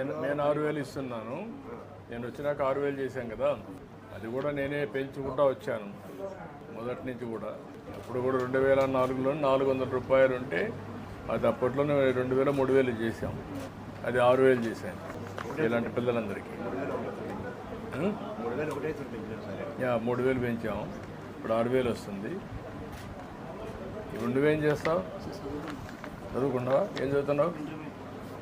నేను నేను ఆరు వేలు ఇస్తున్నాను. నేను వచ్చినాక ఆరు వేలు చేశాను కదా. అది కూడా నేనే పెంచుకుంటా వచ్చాను. మొదటి నుంచి కూడా. అప్పుడు కూడా రెండు వేల నాలుగులో నాలుగు వందల రూపాయలు ఉంటే అది అప్పట్లోనే రెండు వేల మూడు వేలు చేశాం. అది ఆరు వేలు చేశాను ఇలాంటి పిల్లలందరికీ? మూడు వేలు ఒకటే చూపించారు సరే. యా మూడు వేలు పెంచాం. ఇప్పుడు ఆరు వేలు వస్తుంది. ఇప్పుడు నువ్వేం చేస్తావు? చదువుకుంటావా? ఏం చదువుతున్నావు?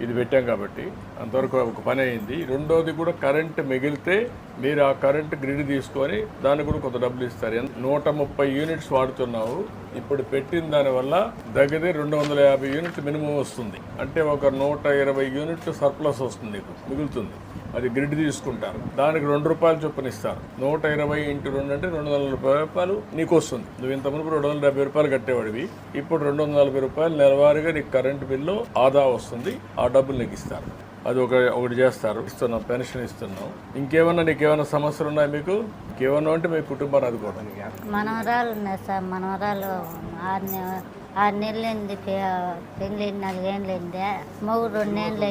ఇది పెట్టాం కాబట్టి అంతవరకు ఒక పని అయింది. రెండోది కూడా కరెంట్ మిగిలితే మీరు ఆ కరెంట్ గ్రిడ్ తీసుకొని దానికి కూడా కొంత డబ్బులు ఇస్తారు. నూట ముప్పై యూనిట్స్ వాడుతున్నావు. ఇప్పుడు పెట్టిన దానివల్ల దగ్గర రెండు వందల యాభై యూనిట్ మినిమం వస్తుంది. అంటే ఒక నూట ఇరవై యూనిట్ సర్ప్లస్ వస్తుంది మిగులుతుంది. అది గ్రిడ్ తీసుకుంటారు. దానికి రెండు రూపాయలు చొప్పున ఇస్తారు. నూట ఇరవై ఇంటూ రెండు అంటే రెండు వందల నలభై రూపాయలు నీకు వస్తుంది. నువ్వు ఇంత మునుపు రెండు వందల డెబ్బై రూపాయలు కట్టేవాడివి. ఇప్పుడు రెండు వందల నలభై రూపాయలు నెలవారీగా నీకు కరెంటు బిల్లు ఆదా వస్తుంది. ఆ డబ్బులు నీకు ఇస్తారు. అది ఒక ఒకటి చేస్తారు. ఇస్తున్నాం పెన్షన్ ఇస్తున్నాం. ఇంకేమన్నా నీకు ఏమైనా సమస్యలు ఉన్నాయి మీకు? ఇంకేమన్నా అంటే మీ కుటుంబాన్ని అది కూడా మనవరాలు ఉన్నాయి సార్. మనవరాలు ఆరు ఆరు నెలలైంది పెళ్ళి నాలుగేళ్ళైంది మూడు రెండేళ్ళు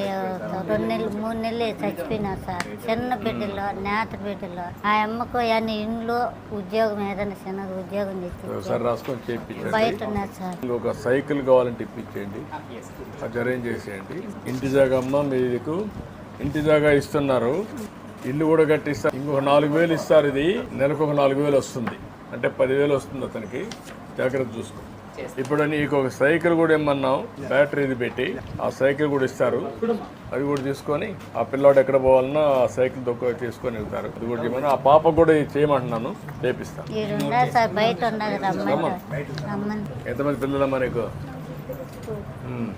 రెండు నెలలు మూడు నెలలు చచ్చిపోయినారు సార్. చిన్న బిడ్డలో నేత బిడ్డలో. ఆ అమ్మకు అన్ని ఇండ్లు ఉద్యోగం ఏదైనా చిన్నది ఉద్యోగం చేయించండి. బయట ఉన్నారు సార్ ఇంకొక సైకిల్ కావాలంటే ఇప్పించేయండి. అది అరేంజ్ చేసేయండి. ఇంటి జాగా అమ్మ మీకు ఇంటి జాగా ఇస్తున్నారు. ఇల్లు కూడా కట్టిస్తారు ఇంకొక నాలుగు వేలు ఇస్తారు ఇది. నెలకు ఒక నాలుగు వేలు వస్తుంది. అంటే పదివేలు వస్తుంది అతనికి. జాగ్రత్త చూసుకో. ఇప్పుడు నీకు ఒక సైకిల్ కూడా ఇమ్మన్నాం బ్యాటరీ ఇది పెట్టి. ఆ సైకిల్ కూడా ఇస్తారు. అది కూడా తీసుకొని ఆ పిల్లాడు ఎక్కడ పోవాలన్నా ఆ సైకిల్ దొక్క తీసుకొని వెళ్తారు. అది కూడా చేయమని ఆ పాప కూడా ఇది చేయమంటున్నాను. చేపిస్తాను ఎంతమంది పిల్లలమ్మా నీకు? ఉమ్.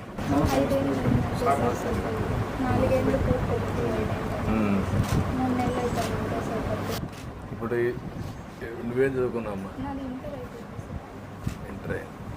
నాలుగేళ్ళు పూర్తి ఉమ్. మూడు నెలలు అవుతాను సార్ పట్టి. ఇప్పుడు ఈ- నువ్వేం చదువుకున్నావమ్మా నాది ఇంటర్ అయిపోయింది ఇంటర్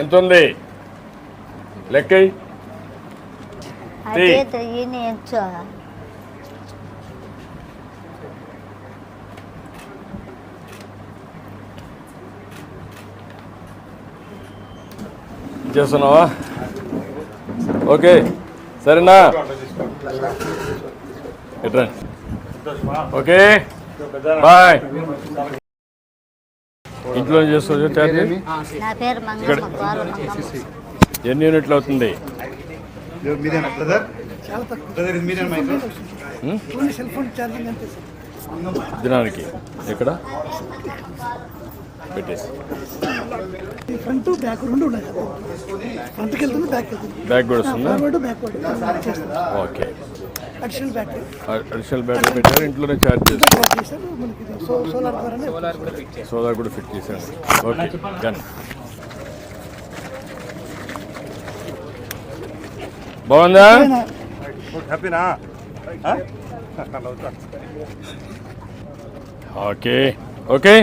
ఎంత ఉంది లెక్క చేస్తున్నావా? ఓకే సరేనా? ఎట్రా ఓకే బాయ్. ఇంట్లో గోర మంగమ్మ ఎన్ని యూనిట్లు అవుతుంది? దినానికి. ఎక్కడ? పెట్టేసి. ఫ్రంట్ బ్యాక్ రెండు ఉన్నాయి ఫ్రంట్కి వెళ్తుంది బ్యాక్ వెళ్తుంది కూడా వస్తుందా okay. Additional battery additional battery పెట్టారు ఇంట్లోనే ఛార్జ్ డ్రాప్ చేశారు. మనకి సోలార్ సోలార్ కూడా ఫిట్ ఓకే డన్ బాగుందా? హ్యాపీనా ఓకే ఓకే